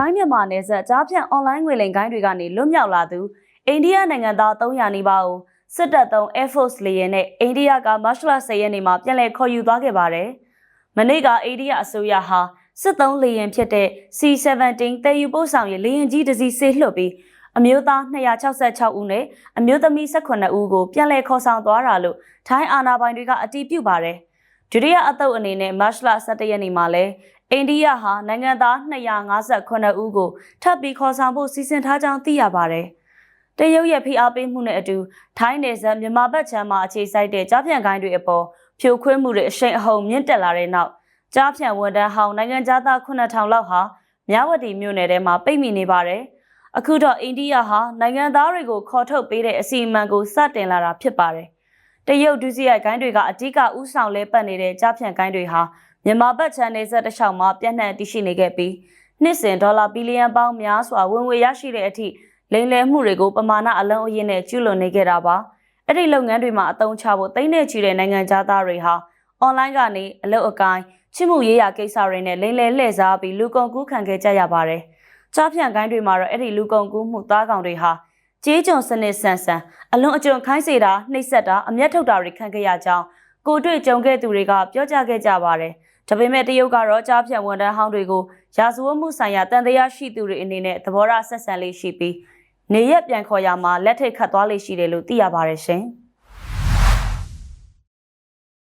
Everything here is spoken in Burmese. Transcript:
ထိုင်းမြန်မာနယ်စပ်ကြားဖြန့်အွန်လိုင်းငွေလိမ်ကိုင်းတွေကနေလွတ်မြောက်လာသူအိန္ဒိယနိုင်ငံသား300နီးပါးကိုစစ်တပ်သုံး Air Force လေယာဉ်နဲ့အိန္ဒိယကမတ်လ10ရက်နေ့မှာပြန်လည်ခေါ်ယူသွားခဲ့ပါတယ်။မနေ့ကအိန္ဒိယအစိုးရဟာစစ်သုံးလေယာဉ်ဖြစ်တဲ့ C-17 တည်ယူပို့ဆောင်ရေးလေယာဉ်ကြီးတစ်စီးဆေးလွှတ်ပြီးအမျိုးသား266ဦးနဲ့အမျိုးသမီး18ဦးကိုပြန်လည်ခေါ်ဆောင်သွားတာလို့ထိုင်းအာဏာပိုင်တွေကအတည်ပြုပါတယ်။ ဒုတိယအသုတ်အနေနဲ့မတ်လ17ရက်နေ့မှာလဲအိန္ဒိယဟာနိုင်ငံသား258ဦးကိုထပ်ပြီးခေါ်ဆောင်ဖို့စီစဉ်ထားကြောင်းသိရပါတယ်။တရုတ်ရဲ့ဖိအားပေးမှုနဲ့အတူထိုင်းနယ်စပ်မြန်မာဘက်ခြမ်းမှာအခြေစိုက်တဲ့ကြားဖြန့်ကိုင်းတွေအပေါ်ဖြိုခွင်းမှုတွေအရှိန်အဟုန်မြင့်တက်လာတဲ့နောက်ကြားဖြန့်ဝန်တန်းဟောင်းနိုင်ငံသား9000လောက်ဟာမြဝတီမြို့နယ်ထဲမှာပိတ်မိနေပါတယ်။အခုတော့အိန္ဒိယဟာနိုင်ငံသားတွေကိုခေါ်ထုတ်ပေးတဲ့အစီအမံကိုစတင်လာတာဖြစ်ပါတယ်။ တရုတ်ဒုစရိုက်ကိုင်းတွေကအ धिक ဥဆောင်လဲပတ်နေတဲ့ကြားဖြန့်ကိုင်းတွေဟာမြန်မာဘက်ခြမ်းနေဆက်တစ်လျှောက်မှာပြန့်နှံ့တည်ရှိနေခဲ့ပြီးနှစ်စဉ်ဒေါ်လာဘီလီယံပေါင်းများစွာဝင်ငွေရရှိတဲ့အထိလိမ်လည်မှုတွေကိုပမာဏအလုံးအရင်နဲ့ကျူးလွန်နေခဲ့တာပါအဲ့ဒီလုပ်ငန်းတွေမှာအသုံးချဖို့တိမ့်နေချီတဲ့နိုင်ငံသားတွေဟာအွန်လိုင်းကနေအလုပ်အကိုင်းချစ်မှုရေးရာကိစ္စတွေနဲ့လိမ်လည်လှည့်စားပြီးလူကုန်ကူးခံခဲ့ကြရပါတယ်ကြားဖြန့်ကိုင်းတွေမှာတော့အဲ့ဒီလူကုန်ကူးမှုသားကောင်တွေဟာ ကြေးကျွန်စနစ်ဆန်ဆန်အလွန်အကျွံခိုင်းစေတာနှိပ်စက်တာအမျက်ထုတ်တာတွေခံခဲ့ရကြောင်းကိုတွေ့ကြုံခဲ့သူတွေကပြောကြားခဲ့ကြပါတယ်။ဒါပေမဲ့တရုတ်ကတော့ကြားဖြတ်ဝန်တန်းဟောင်းတွေကိုရာဇဝတ်မှုဆိုင်ရာတန်တရားရှိသူတွေအနေနဲ့သဘောထားဆက်ဆံလေးရှိပြီးနေရက်ပြန်ခေါ်ရမှာလက်ထိတ်ခတ်သွားလေးရှိတယ်လို့သိရပါတယ်ရှင်။